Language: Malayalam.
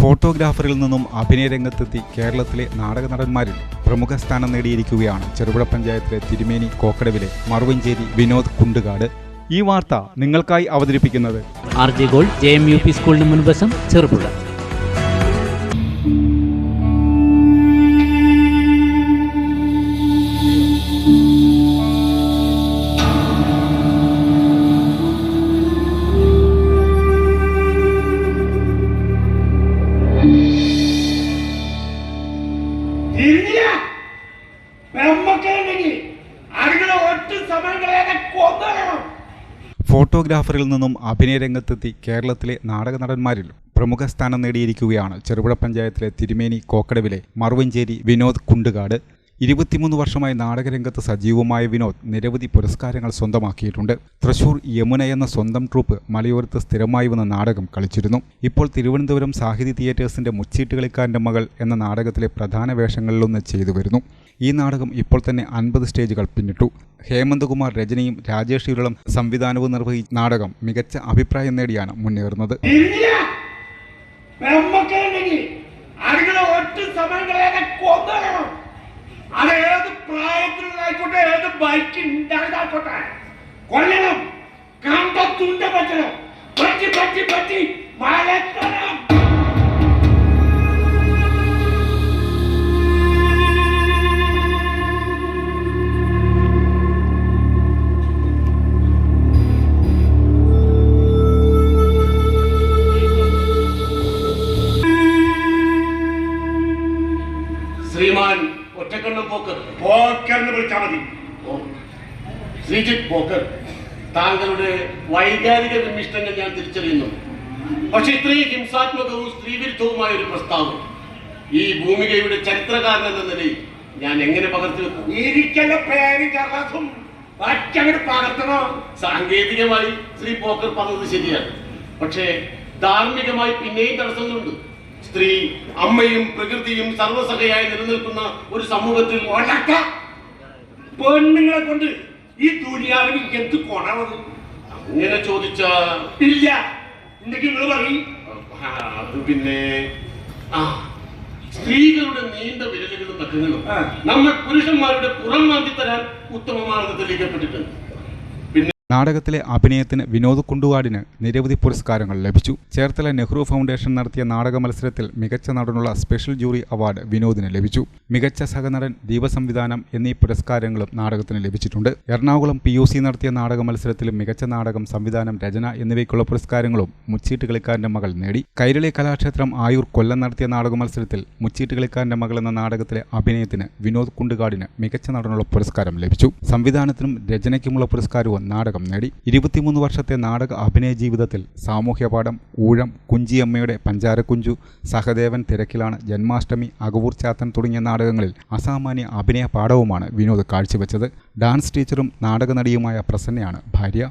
ഫോട്ടോഗ്രാഫറിൽ നിന്നും അഭിനയ രംഗത്തെത്തി കേരളത്തിലെ നാടക നടന്മാരിൽ പ്രമുഖ സ്ഥാനം നേടിയിരിക്കുകയാണ് ചെറുപുഴ പഞ്ചായത്തിലെ തിരുമേനി കോക്കടവിലെ മറുവഞ്ചേരി വിനോദ് കുണ്ടുകാട്. ഈ വാർത്ത നിങ്ങൾക്കായി അവതരിപ്പിക്കുന്നത് R J gold J M U P സ്കൂളിന് മുൻവശം ചെറുപുഴ. ഫോട്ടോഗ്രാഫറിൽ നിന്നും അഭിനയ രംഗത്തെത്തി കേരളത്തിലെ നാടക നടന്മാരിൽ പ്രമുഖ സ്ഥാനം നേടിയിരിക്കുകയാണ് ചെറുപുഴ പഞ്ചായത്തിലെ തിരുമേനി കോക്കടവിലെ മറുവഞ്ചേരി വിനോദ് കുണ്ടുകാട്. ഇരുപത്തിമൂന്ന് വർഷമായി നാടകരംഗത്ത് സജീവമായ വിനോദ് നിരവധി പുരസ്കാരങ്ങൾ സ്വന്തമാക്കിയിട്ടുണ്ട്. തൃശൂർ യമുന എന്ന സ്വന്തം ട്രൂപ്പ് മലയോരത്ത് സ്ഥിരമായി വന്ന നാടകം കളിച്ചിരുന്നു. ഇപ്പോൾ തിരുവനന്തപുരം സാഹിത്യ തിയേറ്റേഴ്സിന്റെ മുച്ചീട്ടുകളിക്കാരന്റെ മകൾ എന്ന നാടകത്തിലെ പ്രധാന വേഷങ്ങളിലൊന്ന് ചെയ്തു വരുന്നു. ഈ നാടകം ഇപ്പോൾ തന്നെ അൻപത് സ്റ്റേജുകൾ പിന്നിട്ടു. ഹേമന്തകുമാർ രചനയും രാജേഷ് ഇരുളം സംവിധാനവും നിർവഹിച്ച നാടകം മികച്ച അഭിപ്രായം നേടിയാണ് മുന്നേറുന്നത്. ഒട്ടും സമയം അത് ഏത് പ്രായത്തിലുള്ളതായിക്കോട്ടെ ഏത് ബൈക്ക് ഉണ്ടായതായിക്കോട്ടെ കൊല്ലണം. കണ്ട തുണ്ട പറ്റണം. പറ്റി പറ്റി പറ്റി. മലക്കണം ഒറ്റക്കണ്ണം പോക്കർ പോക്കർ എന്ന് വിളിച്ചാൽ മതി. ഓ, ശ്രീജിത്ത് പോക്കർ താങ്കളുടെ വൈകാരിക വിമിഷ്ടങ്ങൾ ഞാൻ തിരിച്ചറിയുന്നു. പക്ഷെ ഇത്രയും ഹിംസാത്മകവും സ്ത്രീവിരുദ്ധവുമായ ഒരു പ്രസ്താവം ഈ ഭൂമികയുടെ ചരിത്രകാരൻ എന്ന നിലയിൽ ഞാൻ എങ്ങനെ പകർത്തി വെക്കും? ഇരിക്കല്ല പേരും പകർത്തണോ? സാങ്കേതികമായി ശ്രീ പോക്കർ പറഞ്ഞത് ശരിയാണ്. പക്ഷേ ധാർമ്മികമായി പിന്നെയും തടസ്സങ്ങളുണ്ട്. സ്ത്രീ അമ്മയും പ്രകൃതിയും സർവസഹയായി നിലനിൽക്കുന്ന ഒരു സമൂഹത്തിൽ പെണ്ണുങ്ങളെ കൊണ്ട് ഈ ദുനിയാവിന് എന്ത് കൊണവത് ഇങ്ങനെ ചോദിച്ച ഇല്ല. എന്തൊക്കെ നിങ്ങൾ പറയും. അത് പിന്നെ ആ സ്ത്രീകളുടെ നീണ്ട വിരലുകളും നഖങ്ങളും നമ്മൾ പുരുഷന്മാരുടെ പുറം മാന്തി തരാൻ ഉത്തമമാണെന്ന് തെളിയിക്കപ്പെട്ടിട്ടുണ്ട് നാടകത്തിലെ അഭിനയത്തിന് വിനോദ് കുണ്ടുവാടിന് നിരവധി പുരസ്കാരങ്ങൾ ലഭിച്ചു. ചേർത്തല നെഹ്റു ഫൗണ്ടേഷൻ നടത്തിയ നാടക മത്സരത്തിൽ മികച്ച നടനുള്ള സ്പെഷ്യൽ ജൂറി അവാർഡ് വിനോദിന് ലഭിച്ചു. മികച്ച സഹനടൻ ദീപസംവിധാനം എന്നീ പുരസ്കാരങ്ങളും നാടകത്തിന് ലഭിച്ചിട്ടുണ്ട്. എറണാകുളം പി സി നടത്തിയ നാടക മത്സരത്തിൽ മികച്ച നാടകം സംവിധാനം രചന എന്നിവയ്ക്കുള്ള പുരസ്കാരങ്ങളും മുച്ചീട്ട് കളിക്കാരന്റെ മകൾ നേടി. കൈരളി കലാക്ഷേത്രം ആയൂർ കൊല്ലം നടത്തിയ നാടക മത്സരത്തിൽ മുച്ചീട്ട് കളിക്കാരന്റെ മകൾ എന്ന നാടകത്തിലെ അഭിനയത്തിന് വിനോദ് കുണ്ടുകാടിന് മികച്ച നടനുള്ള പുരസ്കാരം ലഭിച്ചു. സംവിധാനത്തിനും രചനയ്ക്കുമുള്ള പുരസ്കാരവും നാടകം നേടി. ഇരുപത്തിമൂന്ന് വർഷത്തെ നാടക അഭിനയ ജീവിതത്തിൽ സാമൂഹ്യപാഠം ഊഴം കുഞ്ചിയമ്മയുടെ പഞ്ചാരക്കുഞ്ചു സഹദേവൻ തിരക്കിലാണ് ജന്മാഷ്ടമി അകവൂർ ചാത്തൻ തുടങ്ങിയ നാടകങ്ങളിൽ അസാമാന്യ അഭിനയ പാഠവുമാണ് വിനോദ് കാഴ്ചവെച്ചത്. ഡാൻസ് ടീച്ചറും നാടക നടിയുമായ പ്രസന്നയാണ് ഭാര്യ.